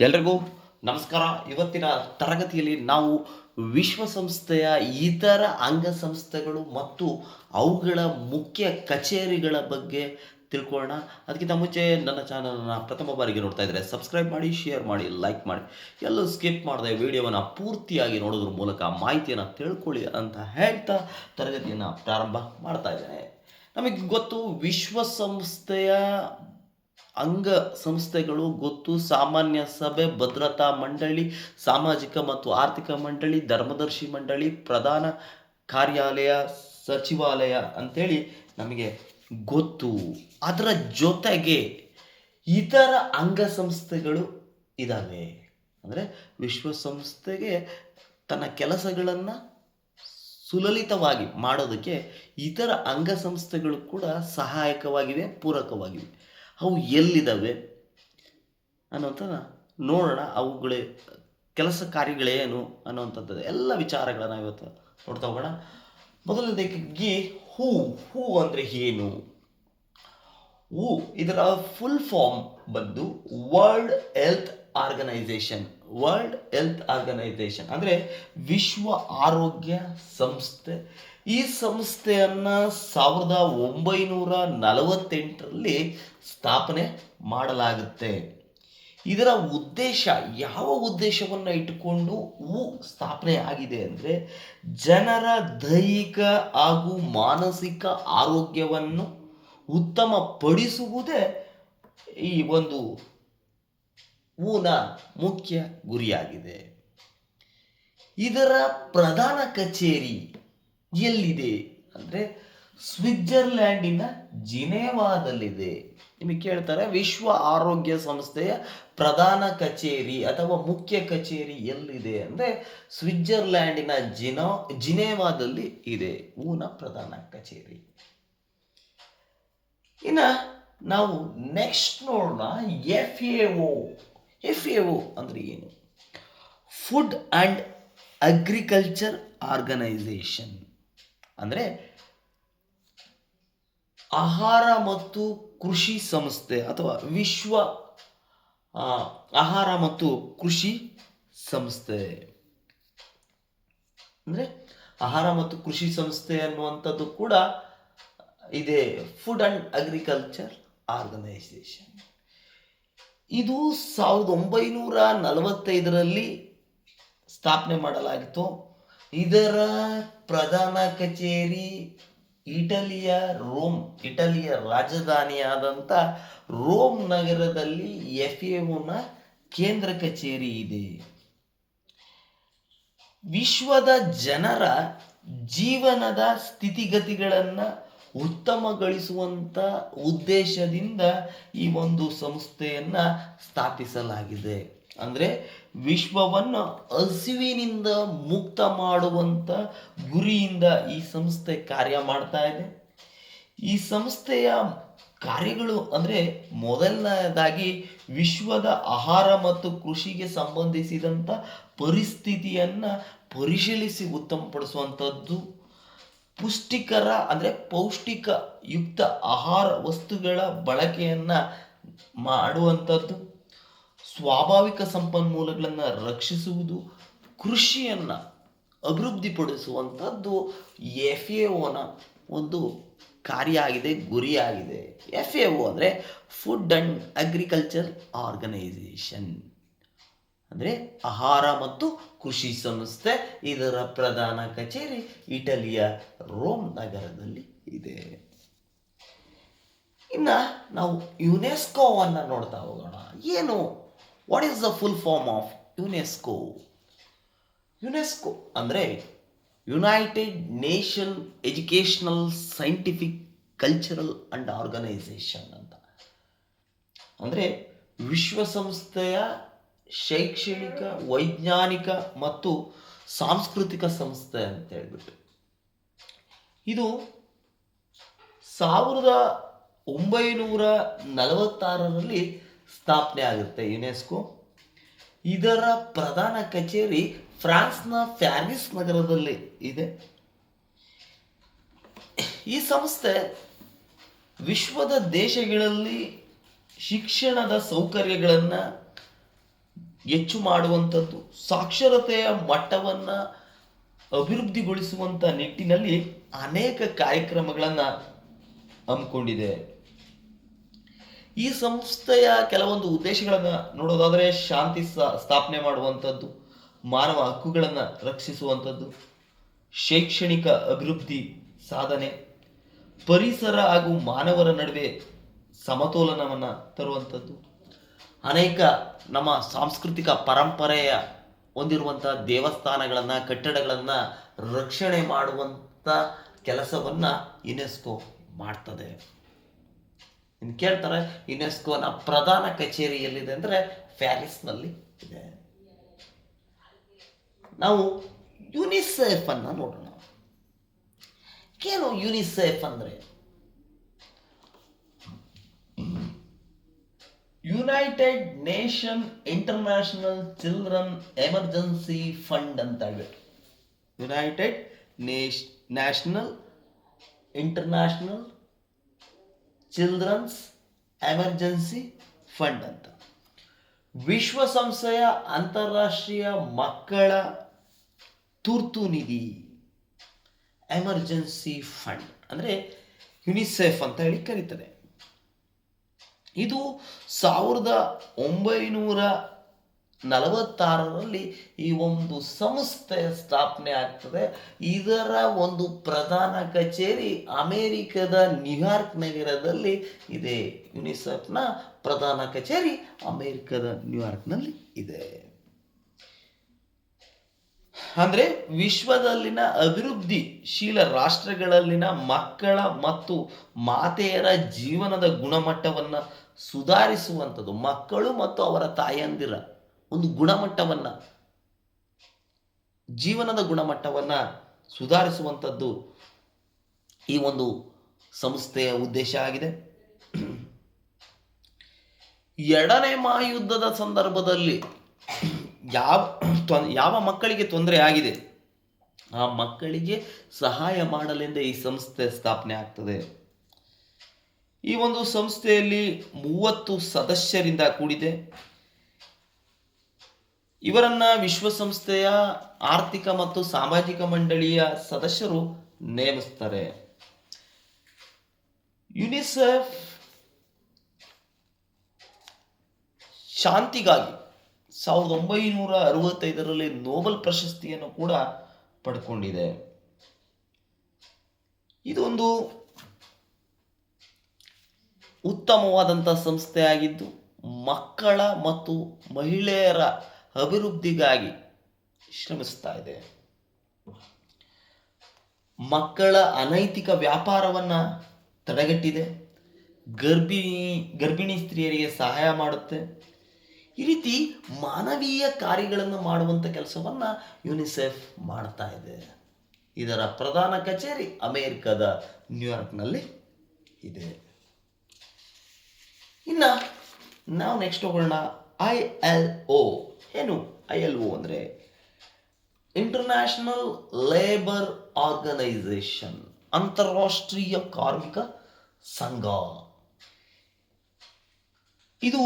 ಎಲ್ರಿಗೂ ನಮಸ್ಕಾರ. ಇವತ್ತಿನ ತರಗತಿಯಲ್ಲಿ ನಾವು ವಿಶ್ವಸಂಸ್ಥೆಯ ಇತರ ಅಂಗಸಂಸ್ಥೆಗಳು ಮತ್ತು ಅವುಗಳ ಮುಖ್ಯ ಕಚೇರಿಗಳ ಬಗ್ಗೆ ತಿಳ್ಕೊಳ್ಳೋಣ. ಅದಕ್ಕಿಂತ ಮುಂಚೆ ನನ್ನ ಚಾನಲನ್ನು ಪ್ರಥಮ ಬಾರಿಗೆ ನೋಡ್ತಾ ಇದ್ದರೆ ಸಬ್ಸ್ಕ್ರೈಬ್ ಮಾಡಿ, ಶೇರ್ ಮಾಡಿ, ಲೈಕ್ ಮಾಡಿ. ಎಲ್ಲೂ ಸ್ಕಿಪ್ ಮಾಡದೆ ವಿಡಿಯೋವನ್ನು ಪೂರ್ತಿಯಾಗಿ ನೋಡೋದ್ರ ಮೂಲಕ ಮಾಹಿತಿಯನ್ನು ತಿಳ್ಕೊಳ್ಳಿ ಅಂತ ಹೇಳ್ತಾ ತರಗತಿಯನ್ನು ಪ್ರಾರಂಭ ಮಾಡ್ತಾ ಇದ್ದೇನೆ. ನಮಗೆ ಗೊತ್ತು ವಿಶ್ವಸಂಸ್ಥೆಯ ಅಂಗ ಸಂಸ್ಥೆಗಳು, ಗೊತ್ತು, ಸಾಮಾನ್ಯ ಸಭೆ, ಭದ್ರತಾ ಮಂಡಳಿ, ಸಾಮಾಜಿಕ ಮತ್ತು ಆರ್ಥಿಕ ಮಂಡಳಿ, ಧರ್ಮದರ್ಶಿ ಮಂಡಳಿ, ಪ್ರಧಾನ ಕಾರ್ಯಾಲಯ, ಸಚಿವಾಲಯ ಅಂತೇಳಿ ನಮಗೆ ಗೊತ್ತು. ಅದರ ಜೊತೆಗೆ ಇತರ ಅಂಗಸಂಸ್ಥೆಗಳು ಇದ್ದಾವೆ ಅಂದರೆ ವಿಶ್ವಸಂಸ್ಥೆಗೆ ತನ್ನ ಕೆಲಸಗಳನ್ನು ಸುಲಲಿತವಾಗಿ ಮಾಡೋದಕ್ಕೆ ಇತರ ಅಂಗಸಂಸ್ಥೆಗಳು ಕೂಡ ಸಹಾಯಕವಾಗಿವೆ, ಪೂರಕವಾಗಿವೆ. ಅವು ಎಲ್ಲಿದ್ದಾವೆ ಅನ್ನೋಂಥದ್ದು ನೋಡೋಣ. ಅವುಗಳ ಕೆಲಸ ಕಾರ್ಯಗಳೇನು ಅನ್ನುವಂಥದ್ದು. ಎಲ್ಲ ವಿಚಾರಗಳನ್ನು ಇವತ್ತು ನೋಡ್ತಾ ಹೋಗೋಣ. ಮೊದಲನೇದಾಗಿ ಹೂ ಹೂ ಅಂದರೆ ಏನು? ಹೂ ಇದರ ಫುಲ್ ಫಾರ್ಮ್ ಬಂದು world health organisation world health organisation ಅಂದರೆ ವಿಶ್ವ ಆರೋಗ್ಯ ಸಂಸ್ಥೆ ಈ ಸಂಸ್ಥೆಯನ್ನು ಸಾವಿರದ ಒಂಬೈನೂರ ನಲವತ್ತೆಂಟರಲ್ಲಿ ಸ್ಥಾಪನೆ ಮಾಡಲಾಗುತ್ತೆ. ಇದರ ಉದ್ದೇಶ, ಯಾವ ಉದ್ದೇಶವನ್ನು ಇಟ್ಟುಕೊಂಡು ಹೂ ಸ್ಥಾಪನೆ ಆಗಿದೆ ಅಂದರೆ ಜನರ ದೈಹಿಕ ಹಾಗೂ ಮಾನಸಿಕ ಆರೋಗ್ಯವನ್ನು ಉತ್ತಮಪಡಿಸುವುದೇ ಈ ಒಂದು ಹೂನ ಮುಖ್ಯ ಗುರಿಯಾಗಿದೆ. ಇದರ ಪ್ರಧಾನ ಕಚೇರಿ ಎಲ್ಲಿದೆ ಅಂದರೆ ಸ್ವಿಟ್ಜರ್ಲ್ಯಾಂಡಿನ ಜಿನೇವಾದಲ್ಲಿದೆ. ನಿಮಗೆ ಕೇಳ್ತಾರೆ, ವಿಶ್ವ ಆರೋಗ್ಯ ಸಂಸ್ಥೆಯ ಪ್ರಧಾನ ಕಚೇರಿ ಅಥವಾ ಮುಖ್ಯ ಕಚೇರಿ ಎಲ್ಲಿದೆ ಅಂದರೆ ಸ್ವಿಟ್ಜರ್ಲ್ಯಾಂಡಿನ ಜಿನೋ, ಜಿನೇವಾದಲ್ಲಿ ಇದೆ, ಊನ ಪ್ರಧಾನ ಕಚೇರಿ. ಇನ್ನು ನಾವು ನೆಕ್ಸ್ಟ್ ನೋಡೋಣ F A O F A O ಅಂದರೆ ಏನು? Food and agriculture organisation. ಅಂದರೆ ಆಹಾರ ಮತ್ತು ಕೃಷಿ ಸಂಸ್ಥೆ ಅಥವಾ ವಿಶ್ವ ಆಹಾರ ಮತ್ತು ಕೃಷಿ ಸಂಸ್ಥೆ. ಅಂದರೆ ಆಹಾರ ಮತ್ತು ಕೃಷಿ ಸಂಸ್ಥೆ ಅನ್ನುವಂಥದ್ದು ಕೂಡ ಇದೆ ಫುಡ್ ಆ್ಯಂಡ್ ಅಗ್ರಿಕಲ್ಚರ್ ಆರ್ಗನೈಸೇಷನ್ ಇದು ಸಾವಿರದ ಒಂಬೈನೂರ ನಲವತ್ತೈದರಲ್ಲಿ ಸ್ಥಾಪನೆ ಮಾಡಲಾಗಿತ್ತು. ಇದರ ಪ್ರಧಾನ ಕಚೇರಿ ಇಟಲಿಯ ರೋಮ್, ಇಟಲಿಯ ರಾಜಧಾನಿಯಾದಂಥ ರೋಮ್ ನಗರದಲ್ಲಿ ಎಫ್ ಎನ ಕೇಂದ್ರ ಕಚೇರಿ ಇದೆ. ವಿಶ್ವದ ಜನರ ಜೀವನದ ಸ್ಥಿತಿಗತಿಗಳನ್ನು ಉತ್ತಮಗೊಳಿಸುವಂಥ ಉದ್ದೇಶದಿಂದ ಈ ಒಂದು ಸಂಸ್ಥೆಯನ್ನು ಸ್ಥಾಪಿಸಲಾಗಿದೆ. ಅಂದರೆ ವಿಶ್ವವನ್ನು ಹಸಿವಿನಿಂದ ಮುಕ್ತ ಮಾಡುವಂಥ ಗುರಿಯಿಂದ ಈ ಸಂಸ್ಥೆ ಕಾರ್ಯ ಮಾಡ್ತಾ ಇದೆ. ಈ ಸಂಸ್ಥೆಯ ಕಾರ್ಯಗಳು ಅಂದರೆ ಮೊದಲನೆಯದಾಗಿ ವಿಶ್ವದ ಆಹಾರ ಮತ್ತು ಕೃಷಿಗೆ ಸಂಬಂಧಿಸಿದಂಥ ಪರಿಸ್ಥಿತಿಯನ್ನು ಪರಿಶೀಲಿಸಿ ಉತ್ತಮಪಡಿಸುವಂಥದ್ದು ಪುಷ್ಟಿಕರ ಅಂದರೆ ಪೌಷ್ಟಿಕ ಯುಕ್ತ ಆಹಾರ ವಸ್ತುಗಳ ಬಳಕೆಯನ್ನು ಮಾಡುವಂಥದ್ದು ಸ್ವಾಭಾವಿಕ ಸಂಪನ್ಮೂಲಗಳನ್ನು ರಕ್ಷಿಸುವುದು ಕೃಷಿಯನ್ನು ಅಭಿವೃದ್ಧಿಪಡಿಸುವಂಥದ್ದು ಎಫ್ ಎ ಒನ ಒಂದು ಕಾರ್ಯ ಆಗಿದೆ ಗುರಿಯಾಗಿದೆ. ಎಫ್ ಎ ಒ ಅಂದರೆ ಫುಡ್ ಆ್ಯಂಡ್ ಅಗ್ರಿಕಲ್ಚರ್ ಆರ್ಗನೈಸೇಷನ್ ಅಂದರೆ ಆಹಾರ ಮತ್ತು ಕೃಷಿ ಸಂಸ್ಥೆ ಇದರ ಪ್ರಧಾನ ಕಚೇರಿ ಇಟಲಿಯ ರೋಮ್ ನಗರದಲ್ಲಿ ಇದೆ. ಇನ್ನು ನಾವು ಯುನೆಸ್ಕೋವನ್ನು ನೋಡ್ತಾ ಹೋಗೋಣ. ಏನು what is the full form of UNESCO UNESCO ಅಂದರೆ united nation educational scientific cultural and organisation ಅಂತ. ಅಂದರೆ ವಿಶ್ವಸಂಸ್ಥೆಯ ಶೈಕ್ಷಣಿಕ, ವೈಜ್ಞಾನಿಕ ಮತ್ತು ಸಾಂಸ್ಕೃತಿಕ ಸಂಸ್ಥೆ ಅಂತ ಹೇಳ್ಬಿಟ್ಟು. ಇದು ಸಾವಿರದ ಒಂಬೈನೂರ ನಲವತ್ತಾರರಲ್ಲಿ ಸ್ಥಾಪನೆ ಆಗುತ್ತೆ ಯುನೆಸ್ಕೋ. ಇದರ ಪ್ರಧಾನ ಕಚೇರಿ ಫ್ರಾನ್ಸ್ನ ಪ್ಯಾರಿಸ್ ನಗರದಲ್ಲಿ ಇದೆ. ಈ ಸಂಸ್ಥೆ ವಿಶ್ವದ ದೇಶಗಳಲ್ಲಿ ಶಿಕ್ಷಣದ ಸೌಕರ್ಯಗಳನ್ನು ಹೆಚ್ಚು ಮಾಡುವಂಥದ್ದು, ಸಾಕ್ಷರತೆಯ ಮಟ್ಟವನ್ನು ಅಭಿವೃದ್ಧಿಗೊಳಿಸುವಂಥ ನಿಟ್ಟಿನಲ್ಲಿ ಅನೇಕ ಕಾರ್ಯಕ್ರಮಗಳನ್ನು ಹಮ್ಮಿಕೊಂಡಿದೆ. ಈ ಸಂಸ್ಥೆಯ ಕೆಲವೊಂದು ಉದ್ದೇಶಗಳನ್ನು ನೋಡೋದಾದರೆ ಶಾಂತಿ ಸ್ಥಾಪನೆ ಮಾಡುವಂಥದ್ದು, ಮಾನವ ಹಕ್ಕುಗಳನ್ನು ರಕ್ಷಿಸುವಂಥದ್ದು, ಶೈಕ್ಷಣಿಕ ಅಭಿವೃದ್ಧಿ ಸಾಧನೆ, ಪರಿಸರ ಹಾಗೂ ಮಾನವರ ನಡುವೆ ಸಮತೋಲನವನ್ನು ತರುವಂಥದ್ದು. ಅನೇಕ ನಮ್ಮ ಸಾಂಸ್ಕೃತಿಕ ಪರಂಪರೆಯ ಹೊಂದಿರುವಂಥ ದೇವಸ್ಥಾನಗಳನ್ನು, ಕಟ್ಟಡಗಳನ್ನು ರಕ್ಷಣೆ ಮಾಡುವಂಥ ಕೆಲಸವನ್ನು ಯುನೆಸ್ಕೋ ಮಾಡ್ತದೆ. ಇನ್ನು ಕೇಳ್ತಾರೆ ಯುನೆಸ್ಕೋನ ಪ್ರಧಾನ ಕಚೇರಿ ಎಲ್ಲಿದೆ ಅಂದರೆ ಪ್ಯಾರಿಸ್ನಲ್ಲಿ ಇದೆ. ನಾವು ಯುನಿಸೆಫ್ ಅನ್ನ ನೋಡೋಣ. ಏನು ಯುನಿಸೆಫ್ ಅಂದರೆ? United nation international children emergency fund ಅಂತ ಹೇಳ್ಬಿಟ್ಟು united ನೇಷ್, national international children's emergency fund ಅಂತ. ವಿಶ್ವಸಂಸ್ಥೆಯ ಅಂತಾರಾಷ್ಟ್ರೀಯ ಮಕ್ಕಳ ತುರ್ತು ನಿಧಿ ಎಮರ್ಜೆನ್ಸಿ ಫಂಡ್ ಅಂದರೆ ಯುನಿಸೆಫ್ ಅಂತ ಹೇಳಿ ಕರೀತಾರೆ ಇದು ಸಾವಿರದ ಒಂಬೈನೂರ ನಲವತ್ತಾರರಲ್ಲಿ ಈ ಒಂದು ಸಂಸ್ಥೆ ಸ್ಥಾಪನೆ ಆಗ್ತದೆ. ಇದರ ಒಂದು ಪ್ರಧಾನ ಕಚೇರಿ ಅಮೇರಿಕದ ನ್ಯೂಯಾರ್ಕ್ ನಗರದಲ್ಲಿ ಇದೆ. ಯುನಿಸೆಫ್ನ ಪ್ರಧಾನ ಕಚೇರಿ ಅಮೇರಿಕದ ನ್ಯೂಯಾರ್ಕ್ನಲ್ಲಿ ಇದೆ. ಅಂದರೆ ವಿಶ್ವದಲ್ಲಿನ ಅಭಿವೃದ್ಧಿಶೀಲ ರಾಷ್ಟ್ರಗಳಲ್ಲಿನ ಮಕ್ಕಳ ಮತ್ತು ಮಾತೆಯರ ಜೀವನದ ಗುಣಮಟ್ಟವನ್ನು ಸುಧಾರಿಸುವಂಥದ್ದು. ಮಕ್ಕಳು ಮತ್ತು ಅವರ ತಾಯಂದಿರ ಒಂದು ಗುಣಮಟ್ಟವನ್ನು, ಜೀವನದ ಗುಣಮಟ್ಟವನ್ನು ಸುಧಾರಿಸುವಂಥದ್ದು ಈ ಒಂದು ಸಂಸ್ಥೆಯ ಉದ್ದೇಶ ಆಗಿದೆ. ಎರಡನೇ ಮಹಾಯುದ್ಧದ ಸಂದರ್ಭದಲ್ಲಿ ಯಾವ ಯಾವ ಮಕ್ಕಳಿಗೆ ತೊಂದರೆ ಆಗಿದೆ? ಆ ಮಕ್ಕಳಿಗೆ ಸಹಾಯ ಮಾಡಲೆಂದೇ ಈ ಸಂಸ್ಥೆ ಸ್ಥಾಪನೆ ಆಗ್ತದೆ. ಈ ಒಂದು ಸಂಸ್ಥೆಯಲ್ಲಿ ಮೂವತ್ತು ಸದಸ್ಯರಿಂದ ಕೂಡಿದೆ. ಇವರನ್ನ ವಿಶ್ವಸಂಸ್ಥೆಯ ಆರ್ಥಿಕ ಮತ್ತು ಸಾಮಾಜಿಕ ಮಂಡಳಿಯ ಸದಸ್ಯರು ನೇಮಿಸ್ತಾರೆ. ಯುನಿಸೆಫ್ ಶಾಂತಿಗಾಗಿ ಸಾವಿರದ ಒಂಬೈನೂರ ಅರವತ್ತೈದರಲ್ಲಿ ನೋಬೆಲ್ ಪ್ರಶಸ್ತಿಯನ್ನು ಕೂಡ ಪಡ್ಕೊಂಡಿದೆ. ಇದೊಂದು ಉತ್ತಮವಾದಂಥ ಸಂಸ್ಥೆಯಾಗಿದ್ದು ಮಕ್ಕಳ ಮತ್ತು ಮಹಿಳೆಯರ ಅಭಿವೃದ್ಧಿಗಾಗಿ ಶ್ರಮಿಸ್ತಾ ಇದೆ. ಮಕ್ಕಳ ಅನೈತಿಕ ವ್ಯಾಪಾರವನ್ನು ತಡೆಗಟ್ಟಿದೆ. ಗರ್ಭಿಣಿ ಗರ್ಭಿಣಿ ಸ್ತ್ರೀಯರಿಗೆ ಸಹಾಯ ಮಾಡುತ್ತೆ. ಈ ರೀತಿ ಮಾನವೀಯ ಕಾರ್ಯಗಳನ್ನು ಮಾಡುವಂಥ ಕೆಲಸವನ್ನು ಯುನಿಸೆಫ್ ಮಾಡ್ತಾ ಇದೆ. ಇದರ ಪ್ರಧಾನ ಕಚೇರಿ ಅಮೇರಿಕದ ನ್ಯೂಯಾರ್ಕ್ನಲ್ಲಿ ಇದೆ. ಇನ್ನು ನಾವು ನೆಕ್ಸ್ಟ್ ಹೋಗೋಣ. I L O. ಏನು ಐ ಎಲ್ ಒ ಅಂದರೆ? ಇಂಟರ್ನ್ಯಾಷನಲ್ ಲೇಬರ್ ಆರ್ಗನೈಸೇಷನ್ ಅಂತಾರಾಷ್ಟ್ರೀಯ ಕಾರ್ಮಿಕ ಸಂಘ. ಇದು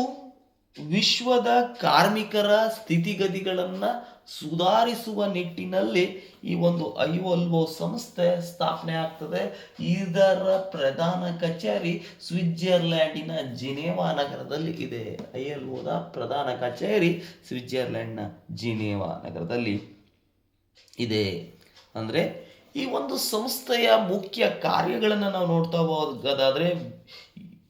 ವಿಶ್ವದ ಕಾರ್ಮಿಕರ ಸ್ಥಿತಿಗತಿಗಳನ್ನು ಸುಧಾರಿಸುವ ನಿಟ್ಟಿನಲ್ಲಿ ಈ ಒಂದು ಐ ಸಂಸ್ಥೆ ಸ್ಥಾಪನೆ ಆಗ್ತದೆ. ಇದರ ಪ್ರಧಾನ ಕಚೇರಿ ಸ್ವಿಟ್ಜರ್ಲ್ಯಾಂಡಿನ ಜಿನೇವಾ ನಗರದಲ್ಲಿ ಇದೆ. ಐ ಎಲ್ ಪ್ರಧಾನ ಕಚೇರಿ ಸ್ವಿಟ್ಜರ್ಲ್ಯಾಂಡ್ನ ಜಿನೇವಾ ನಗರದಲ್ಲಿ ಇದೆ. ಅಂದರೆ ಈ ಒಂದು ಸಂಸ್ಥೆಯ ಮುಖ್ಯ ಕಾರ್ಯಗಳನ್ನು ನಾವು ನೋಡ್ತಾ ಹೋಗೋದಾದರೆ,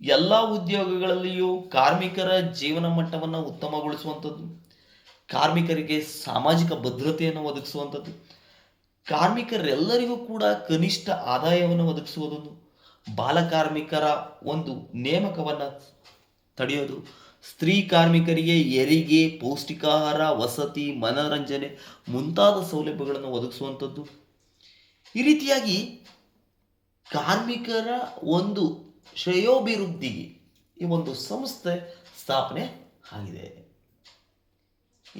ಎಲ್ಲ ಉದ್ಯೋಗಗಳಲ್ಲಿಯೂ ಕಾರ್ಮಿಕರ ಜೀವನ ಮಟ್ಟವನ್ನು ಉತ್ತಮಗೊಳಿಸುವಂಥದ್ದು. ಕಾರ್ಮಿಕರಿಗೆ ಸಾಮಾಜಿಕ ಭದ್ರತೆಯನ್ನು ಒದಗಿಸುವಂಥದ್ದು. ಕಾರ್ಮಿಕರೆಲ್ಲರಿಗೂ ಕೂಡ ಕನಿಷ್ಠ ಆದಾಯವನ್ನು ಒದಗಿಸುವುದನ್ನು ಬಾಲಕಾರ್ಮಿಕರ ಒಂದು ನೇಮಕವನ್ನು ತಡೆಯೋದು. ಸ್ತ್ರೀ ಕಾರ್ಮಿಕರಿಗೆ ಹೆರಿಗೆ, ಪೌಷ್ಟಿಕಾಹಾರ, ವಸತಿ, ಮನೋರಂಜನೆ ಮುಂತಾದ ಸೌಲಭ್ಯಗಳನ್ನು ಒದಗಿಸುವಂಥದ್ದು. ಈ ರೀತಿಯಾಗಿ ಕಾರ್ಮಿಕರ ಒಂದು ಶ್ರೇಯೋಭಿವೃದ್ಧಿಗೆ ಈ ಒಂದು ಸಂಸ್ಥೆ ಸ್ಥಾಪನೆ ಆಗಿದೆ.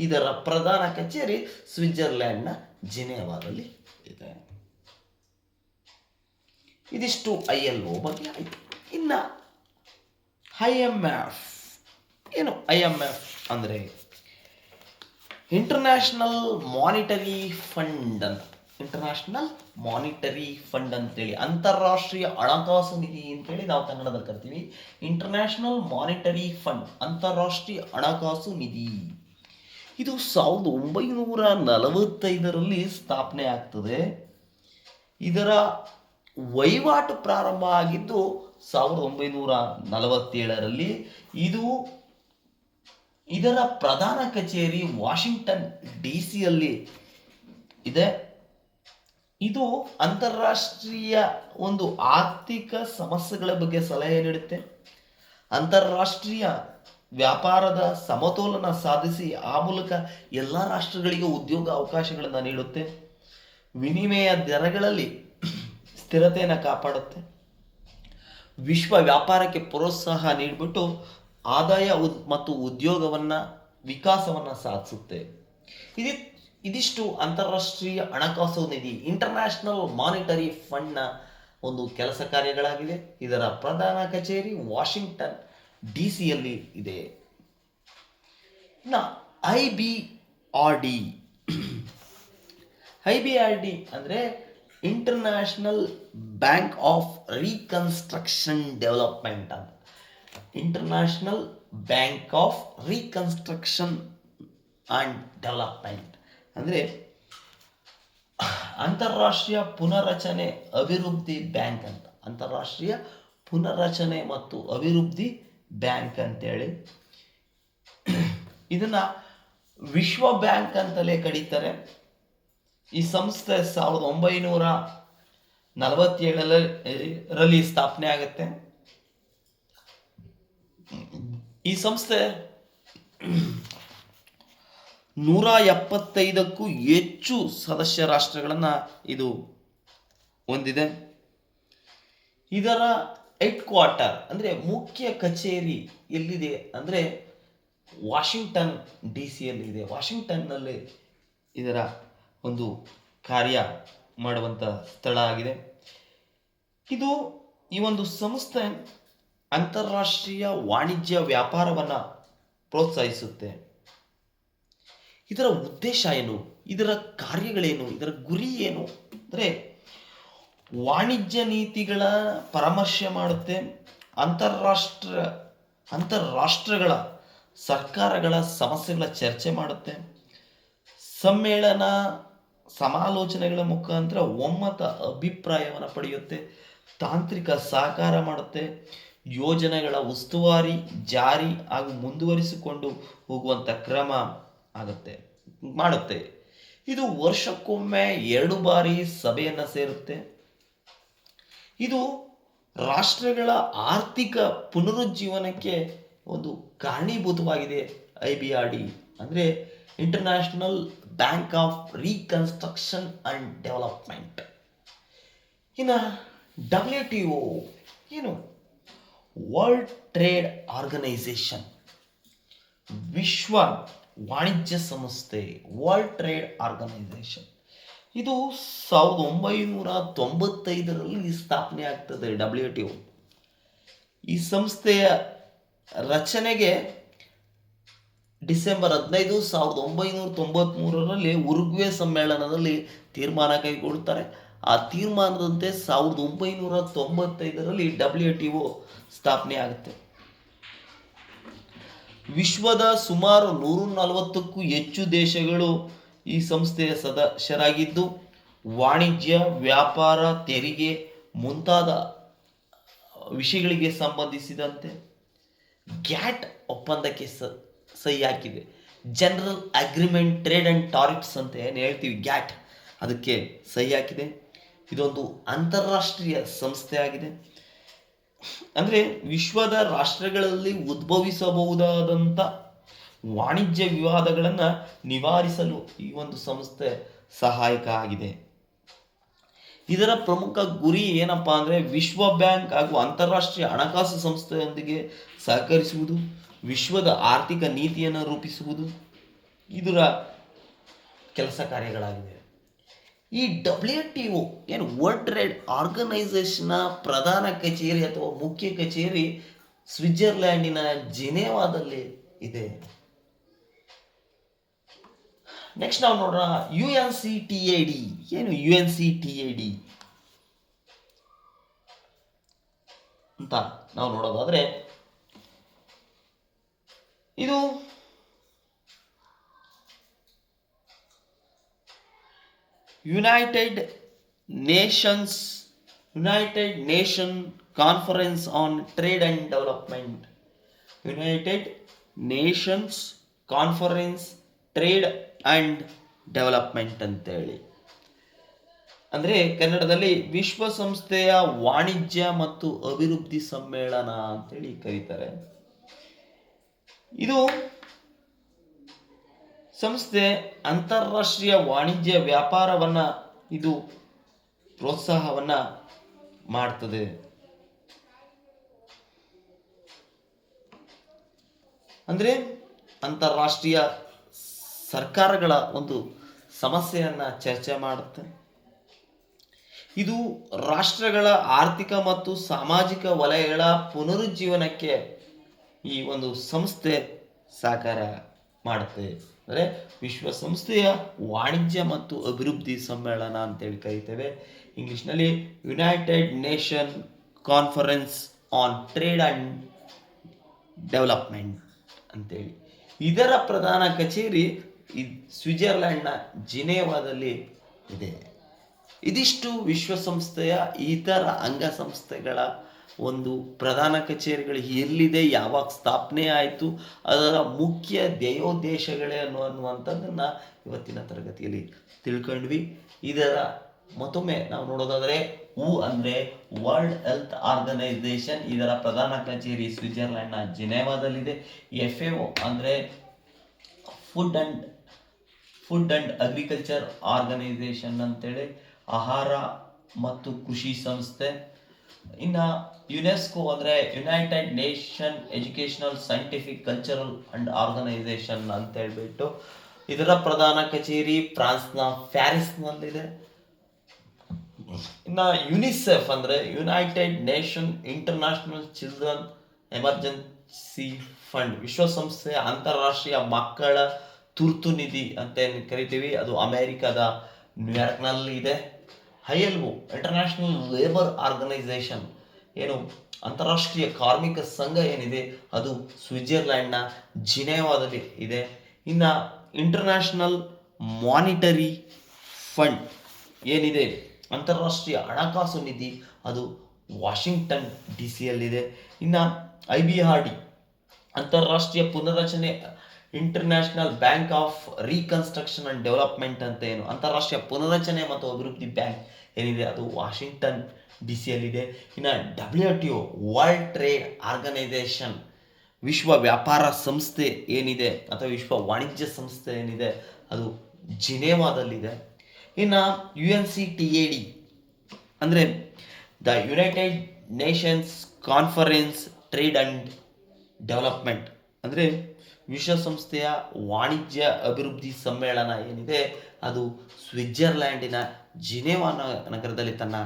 ಇದರ ಪ್ರಧಾನ ಕಚೇರಿ ಸ್ವಿಟ್ಜರ್ಲ್ಯಾಂಡ್ನ ಜಿನೇವಾದಲ್ಲಿ ಇದೆ. ಇದಿಷ್ಟು ಐ ಎಲ್ ಒ ಬಗ್ಗೆ ಆಯಿತು. ಇನ್ನು ಐ ಎಂ ಎಫ್, ಏನು ಐ ಎಂ ಎಫ್ ಅಂದರೆ ಇಂಟರ್ನ್ಯಾಷನಲ್ ಮಾನಿಟರಿ ಫಂಡ್ ಅಂತ. ಇಂಟರ್ನ್ಯಾಷನಲ್ ಮಾನಿಟರಿ ಫಂಡ್ ಅಂತೇಳಿ, ಅಂತಾರಾಷ್ಟ್ರೀಯ ಹಣಕಾಸು ನಿಧಿ ಅಂತೇಳಿ ನಾವು ಕನ್ನಡದಲ್ಲಿ ಕರಿತೀವಿ. ಇಂಟರ್ನ್ಯಾಷನಲ್ ಮಾನಿಟರಿ ಫಂಡ್, ಅಂತಾರಾಷ್ಟ್ರೀಯ ಹಣಕಾಸು ನಿಧಿ. ಇದು ಸಾವಿರದ ಒಂಬೈನೂರ ನಲವತ್ತೈದರಲ್ಲಿ ಸ್ಥಾಪನೆ ಆಗ್ತದೆ. ಇದರ ವಹಿವಾಟು ಪ್ರಾರಂಭ ಆಗಿದ್ದು ಸಾವಿರದ ಒಂಬೈನೂರ ನಲವತ್ತೇಳರಲ್ಲಿ. ಇದು ಇದರ ಪ್ರಧಾನ ಕಚೇರಿ ವಾಷಿಂಗ್ಟನ್ ಡಿ ಸಿಯಲ್ಲಿ ಇದೆ. ಇದು ಅಂತಾರಾಷ್ಟ್ರೀಯ ಒಂದು ಆರ್ಥಿಕ ಸಮಸ್ಯೆಗಳ ಬಗ್ಗೆ ಸಲಹೆ ನೀಡುತ್ತೆ. ಅಂತಾರಾಷ್ಟ್ರೀಯ ವ್ಯಾಪಾರದ ಸಮತೋಲನ ಸಾಧಿಸಿ ಆ ಮೂಲಕ ಎಲ್ಲ ರಾಷ್ಟ್ರಗಳಿಗೆ ಉದ್ಯೋಗ ಅವಕಾಶಗಳನ್ನು ನೀಡುತ್ತೆ. ವಿನಿಮಯ ದರಗಳಲ್ಲಿ ಸ್ಥಿರತೆಯನ್ನು ಕಾಪಾಡುತ್ತೆ. ವಿಶ್ವ ವ್ಯಾಪಾರಕ್ಕೆ ಪ್ರೋತ್ಸಾಹ ನೀಡಿಬಿಟ್ಟು ಆದಾಯ ಉದ್- ಮತ್ತು ಉದ್ಯೋಗವನ್ನು ವಿಕಾಸವನ್ನು ಸಾಧಿಸುತ್ತೆ. ಇದು ಇದಿಷ್ಟು ಅಂತಾರಾಷ್ಟ್ರೀಯ ಹಣಕಾಸು ನಿಧಿ ಇಂಟರ್ನ್ಯಾಷನಲ್ ಮಾನಿಟರಿ ಫಂಡ್ನ ಒಂದು ಕೆಲಸ ಕಾರ್ಯಗಳಾಗಿದೆ ಇದರ ಪ್ರಧಾನ ಕಚೇರಿ ವಾಷಿಂಗ್ಟನ್ ಡಿ ಸಿಯಲ್ಲಿ ಇದೆ. ಇನ್ನು I B R D I B R D ಅಂದರೆ international bank of reconstruction development ಅಂತ. International bank of reconstruction and development ಅಂದರೆ ಅಂತಾರಾಷ್ಟ್ರೀಯ ಪುನರಚನೆ ಅಭಿವೃದ್ಧಿ ಬ್ಯಾಂಕ್ ಅಂತ. ಅಂತಾರಾಷ್ಟ್ರೀಯ ಪುನರ್ರಚನೆ ಮತ್ತು ಅಭಿವೃದ್ಧಿ ಬ್ಯಾಂಕ್ ಅಂತೇಳಿ. ಇದನ್ನ ವಿಶ್ವ ಬ್ಯಾಂಕ್ ಅಂತಲೇ ಕರೀತಾರೆ. ಈ ಸಂಸ್ಥೆ ಸಾವಿರದ ಒಂಬೈನೂರ ನಲವತ್ತೇಳರಲ್ಲಿ ಸ್ಥಾಪನೆ ಆಗುತ್ತೆ. ಈ ಸಂಸ್ಥೆ ನೂರ ಎಪ್ಪತ್ತೈದಕ್ಕೂ ಹೆಚ್ಚು ಸದಸ್ಯ ರಾಷ್ಟ್ರಗಳನ್ನು ಇದು ಹೊಂದಿದೆ. ಇದರ ಹೆಡ್ ಕ್ವಾರ್ಟರ್ ಅಂದರೆ ಮುಖ್ಯ ಕಚೇರಿ ಎಲ್ಲಿದೆ? ಅಂದರೆ ವಾಷಿಂಗ್ಟನ್ ಡಿ ಸಿಯಲ್ಲಿ ಇದೆ ವಾಷಿಂಗ್ಟನ್ನಲ್ಲಿ ಇದರ ಒಂದು ಕಾರ್ಯ ಮಾಡುವಂಥ ಸ್ಥಳ ಆಗಿದೆ. ಇದು ಈ ಒಂದು ಸಂಸ್ಥೆ ಅಂತಾರಾಷ್ಟ್ರೀಯ ವಾಣಿಜ್ಯ ವ್ಯಾಪಾರವನ್ನು ಪ್ರೋತ್ಸಾಹಿಸುತ್ತೆ. ಇದರ ಉದ್ದೇಶ ಏನು? ಇದರ ಕಾರ್ಯಗಳೇನು? ಇದರ ಗುರಿ ಏನು? ಅಂದರೆ ವಾಣಿಜ್ಯ ನೀತಿಗಳ ಪರಾಮರ್ಶೆ ಮಾಡುತ್ತೆ, ಅಂತಾರಾಷ್ಟ್ರ, ಅಂತಾರಾಷ್ಟ್ರಗಳ ಸರ್ಕಾರಗಳ ಸಮಸ್ಯೆಗಳ ಚರ್ಚೆ ಮಾಡುತ್ತೆ. ಸಮ್ಮೇಳನ ಸಮಾಲೋಚನೆಗಳ ಮುಖಾಂತರ ಒಮ್ಮತ ಅಭಿಪ್ರಾಯವನ್ನು ಪಡೆಯುತ್ತೆ, ತಾಂತ್ರಿಕ ಸಹಕಾರ ಮಾಡುತ್ತೆ, ಯೋಜನೆಗಳ ಉಸ್ತುವಾರಿ, ಜಾರಿ ಹಾಗೂ ಮುಂದುವರಿಸಿಕೊಂಡು ಹೋಗುವಂಥ ಕ್ರಮ ಆಗುತ್ತೆ, ಮಾಡುತ್ತೆ. ಇದು ವರ್ಷಕ್ಕೊಮ್ಮೆ ಎರಡು ಬಾರಿ ಸಭೆಯನ್ನು ಸೇರುತ್ತೆ. ಇದು ರಾಷ್ಟ್ರಗಳ ಆರ್ಥಿಕ ಪುನರುಜ್ಜೀವನಕ್ಕೆ ಒಂದು ಕಾರಣೀಭೂತವಾಗಿದೆ, ಐ ಬಿ ಆರ್ ಡಿ. ಅಂದರೆ international bank of reconstruction and development ಇನ್ನು ಡಬ್ಲ್ಯೂ ಟಿ ಒ ಏನು? ವರ್ಲ್ಡ್ ಟ್ರೇಡ್ ಆರ್ಗನೈಸೇಷನ್ ವಿಶ್ವ ವಾಣಿಜ್ಯ ಸಂಸ್ಥೆ ವರ್ಲ್ಡ್ ಟ್ರೇಡ್ ಆರ್ಗನೈಸೇಷನ್ ಇದು ಸಾವಿರದ ಒಂಬೈನೂರ ತೊಂಬತ್ತೈದರಲ್ಲಿ ಸ್ಥಾಪನೆ ಆಗ್ತದೆ ಡಬ್ಲ್ಯೂ ಟಿ ಒ ಈ ಸಂಸ್ಥೆಯ ರಚನೆಗೆ ಡಿಸೆಂಬರ್ ಹದಿನೈದು ಸಾವಿರದ ಒಂಬೈನೂರ ತೊಂಬತ್ತ್ಮೂರರಲ್ಲಿ ಉರುಗ್ವೆ ಸಮ್ಮೇಳನದಲ್ಲಿ ತೀರ್ಮಾನ ಕೈಗೊಳ್ಳುತ್ತಾರೆ. ಆ ತೀರ್ಮಾನದಂತೆ ಸಾವಿರದ ಒಂಬೈನೂರ ತೊಂಬತ್ತೈದರಲ್ಲಿ ಡಬ್ಲ್ಯೂ ಟಿ ಒ ಸ್ಥಾಪನೆ ಆಗುತ್ತೆ. ವಿಶ್ವದ ಸುಮಾರು ನೂರ ನಲವತ್ತಕ್ಕೂ ಹೆಚ್ಚು ದೇಶಗಳು ಈ ಸಂಸ್ಥೆಯ ಸದಸ್ಯರಾಗಿದ್ದು, ವಾಣಿಜ್ಯ, ವ್ಯಾಪಾರ, ತೆರಿಗೆ ಮುಂತಾದ ವಿಷಯಗಳಿಗೆ ಸಂಬಂಧಿಸಿದಂತೆ ಗ್ಯಾಟ್ ಒಪ್ಪಂದಕ್ಕೆ ಸ ಸಹಿ ಹಾಕಿದೆ general agreement trade and tariffs ಅಂತ ಏನು ಹೇಳ್ತೀವಿ, ಗ್ಯಾಟ್ ಅದಕ್ಕೆ ಸಹಿ ಹಾಕಿದೆ ಇದೊಂದು ಅಂತಾರಾಷ್ಟ್ರೀಯ ಸಂಸ್ಥೆ ಆಗಿದೆ. ಅಂದರೆ ವಿಶ್ವದ ರಾಷ್ಟ್ರಗಳಲ್ಲಿ ಉದ್ಭವಿಸಬಹುದಾದಂಥ ವಾಣಿಜ್ಯ ವಿವಾದಗಳನ್ನು ನಿವಾರಿಸಲು ಈ ಒಂದು ಸಂಸ್ಥೆ ಸಹಾಯಕ ಆಗಿದೆ. ಇದರ ಪ್ರಮುಖ ಗುರಿ ಏನಪ್ಪಾ ಅಂದರೆ ವಿಶ್ವ ಬ್ಯಾಂಕ್ ಹಾಗೂ ಅಂತಾರಾಷ್ಟ್ರೀಯ ಹಣಕಾಸು ಸಂಸ್ಥೆಯೊಂದಿಗೆ ಸಹಕರಿಸುವುದು, ವಿಶ್ವದ ಆರ್ಥಿಕ ನೀತಿಯನ್ನು ರೂಪಿಸುವುದು. ಇದರ ಕೆಲಸ ಕಾರ್ಯಗಳಾಗಿವೆ. ಈ ಡಬ್ಲ್ಯೂ ಟಿ ಒ ಏನು ವರ್ಲ್ಡ್ ಟ್ರೇಡ್ ಆರ್ಗನೈಸೇಷನ್ನ ಪ್ರಧಾನ ಕಚೇರಿ ಅಥವಾ ಮುಖ್ಯ ಕಚೇರಿ ಸ್ವಿಟ್ಜರ್ಲ್ಯಾಂಡಿನ ಜಿನೇವಾದಲ್ಲಿ ಇದೆ. ನೆಕ್ಸ್ಟ್ ನಾವು ನೋಡೋಣ U N C T A D ಏನು U N C T A D ಅಂತ ನಾವು ನೋಡೋದಾದ್ರೆ, ಇದು united nations united nation conference on trade and development united nations conference trade and development ಅಂತೇಳಿ. ಅಂದರೆ ಕನ್ನಡದಲ್ಲಿ ವಿಶ್ವಸಂಸ್ಥೆಯ ವಾಣಿಜ್ಯ ಮತ್ತು ಅಭಿವೃದ್ಧಿ ಸಮ್ಮೇಳನ ಅಂತೇಳಿ ಕರೀತಾರೆ. ಇದು ಸಂಸ್ಥೆ ಅಂತಾರಾಷ್ಟ್ರೀಯ ವಾಣಿಜ್ಯ ವ್ಯಾಪಾರವನ್ನು ಇದು ಪ್ರೋತ್ಸಾಹವನ್ನು ಮಾಡ್ತದೆ. ಅಂದರೆ ಅಂತಾರಾಷ್ಟ್ರೀಯ ಸರ್ಕಾರಗಳ ಒಂದು ಸಮಸ್ಯೆಯನ್ನು ಚರ್ಚೆ ಮಾಡುತ್ತೆ. ಇದು ರಾಷ್ಟ್ರಗಳ ಆರ್ಥಿಕ ಮತ್ತು ಸಾಮಾಜಿಕ ವಲಯಗಳ ಪುನರುಜ್ಜೀವನಕ್ಕೆ ಈ ಒಂದು ಸಂಸ್ಥೆ ಸಹಕಾರ ಮಾಡುತ್ತೆ. ಅಂದರೆ ವಿಶ್ವಸಂಸ್ಥೆಯ ವಾಣಿಜ್ಯ ಮತ್ತು ಅಭಿವೃದ್ಧಿ ಸಮ್ಮೇಳನ ಅಂತೇಳಿ ಕರಿತೇವೆ. ಇಂಗ್ಲೀಷ್ನಲ್ಲಿ united nation conference on trade and development ಅಂತೇಳಿ. ಇದರ ಪ್ರಧಾನ ಕಚೇರಿ ಈ ಸ್ವಿಟ್ಜರ್ಲ್ಯಾಂಡ್ನ ಜಿನೇವಾದಲ್ಲಿ ಇದೆ. ಇದಿಷ್ಟು ವಿಶ್ವಸಂಸ್ಥೆಯ ಇತರ ಅಂಗಸಂಸ್ಥೆಗಳ ಒಂದು ಪ್ರಧಾನ ಕಚೇರಿಗಳು ಎಲ್ಲಿದೆ, ಯಾವಾಗ ಸ್ಥಾಪನೆ ಆಯಿತು, ಅದರ ಮುಖ್ಯ ಧ್ಯೇಯೋದ್ದೇಶಗಳೇನು ಅನ್ನುವಂಥದ್ದನ್ನು ಇವತ್ತಿನ ತರಗತಿಯಲ್ಲಿ ತಿಳ್ಕೊಂಡ್ವಿ. ಇದರ ಮತ್ತೊಮ್ಮೆ ನಾವು ನೋಡೋದಾದರೆ ಉ ಅಂದರೆ ವರ್ಲ್ಡ್ ಹೆಲ್ತ್ ಆರ್ಗನೈಸೇಷನ್. ಇದರ ಪ್ರಧಾನ ಕಚೇರಿ ಸ್ವಿಟ್ಜರ್ಲ್ಯಾಂಡ್ನ ಜಿನೇವಾದಲ್ಲಿದೆ. ಎಫ್ ಎ ಅಂದರೆ food and food and agriculture organisation ಅಂತೇಳಿ, ಆಹಾರ ಮತ್ತು ಕೃಷಿ ಸಂಸ್ಥೆ. ಇನ್ನು ಯುನೆಸ್ಕೋ ಅಂದರೆ united nation educational scientific cultural and organisation ಅಂತ ಹೇಳ್ಬಿಟ್ಟು ಇದರ ಪ್ರಧಾನ ಕಚೇರಿ ಫ್ರಾನ್ಸ್ನ ಪ್ಯಾರಿಸ್ನಲ್ಲಿದೆ. ಇನ್ನು ಯುನಿಸೆಫ್ ಅಂದರೆ united nation international children emergency fund ವಿಶ್ವಸಂಸ್ಥೆಯ ಅಂತಾರಾಷ್ಟ್ರೀಯ ಮಕ್ಕಳ ತುರ್ತು ನಿಧಿ ಅಂತ ಏನು ಕರಿತೀವಿ? ಅದು ಅಮೇರಿಕಾದ ನ್ಯೂಯಾರ್ಕ್ನಲ್ಲಿ ಇದೆ. I L O international labour organisation ಏನು ಅಂತಾರಾಷ್ಟ್ರೀಯ ಕಾರ್ಮಿಕ ಸಂಘ ಏನಿದೆ? ಅದು ಸ್ವಿಟ್ಜರ್ಲ್ಯಾಂಡ್ನ ಜಿನೇವಾದಲ್ಲಿ ಇದೆ. ಇನ್ನು ಇಂಟರ್ನ್ಯಾಷನಲ್ ಮಾನಿಟರಿ ಫಂಡ್ ಏನಿದೆ? ಅಂತಾರಾಷ್ಟ್ರೀಯ ಹಣಕಾಸು ನಿಧಿ, ಅದು ವಾಷಿಂಗ್ಟನ್ ಡಿ ಸಿಯಲ್ಲಿದೆ ಇನ್ನು ಐ ಬಿ ಆರ್ ಡಿ, ಅಂತಾರಾಷ್ಟ್ರೀಯ ಪುನರ್ರಚನೆ international bank of reconstruction and development ಅಂತ ಏನು, ಅಂತಾರಾಷ್ಟ್ರೀಯ ಪುನರಚನೆ ಮತ್ತು ಅಭಿವೃದ್ಧಿ ಬ್ಯಾಂಕ್ ಏನಿದೆ, ಅದು ವಾಷಿಂಗ್ಟನ್ ಡಿ ಸಿಯಲ್ಲಿದೆ ಇನ್ನು W T O world trade organisation ವಿಶ್ವ ವ್ಯಾಪಾರ ಸಂಸ್ಥೆ ಏನಿದೆ, ಅಥವಾ ವಿಶ್ವ ವಾಣಿಜ್ಯ ಸಂಸ್ಥೆ ಏನಿದೆ, ಅದು ಜಿನೇವಾದಲ್ಲಿದೆ. ಇನ್ನು U N C T A D ಅಂದರೆ the united nations conference trade and development ಅಂದರೆ ವಿಶ್ವಸಂಸ್ಥೆಯ ವಾಣಿಜ್ಯ ಅಭಿವೃದ್ಧಿ ಸಮ್ಮೇಳನ ಏನಿದೆ, ಅದು ಸ್ವಿಟ್ಜರ್ಲ್ಯಾಂಡಿನ ಜಿನೇವಾ ನಗರದಲ್ಲಿ ತನ್ನ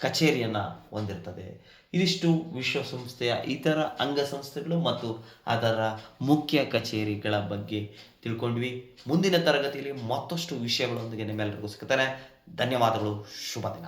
ಕಚೇರಿಯನ್ನು ಹೊಂದಿರ್ತದೆ. ಇದಿಷ್ಟು ವಿಶ್ವಸಂಸ್ಥೆಯ ಇತರ ಅಂಗಸಂಸ್ಥೆಗಳು ಮತ್ತು ಅದರ ಮುಖ್ಯ ಕಚೇರಿಗಳ ಬಗ್ಗೆ ತಿಳ್ಕೊಂಡ್ವಿ. ಮುಂದಿನ ತರಗತಿಯಲ್ಲಿ ಮತ್ತಷ್ಟು ವಿಷಯಗಳೊಂದಿಗೆ ನಿಮ್ಮೆಲ್ಲರಿಗೂ ಸಿಗ್ತಾನೆ. ಧನ್ಯವಾದಗಳು. ಶುಭ ದಿನ.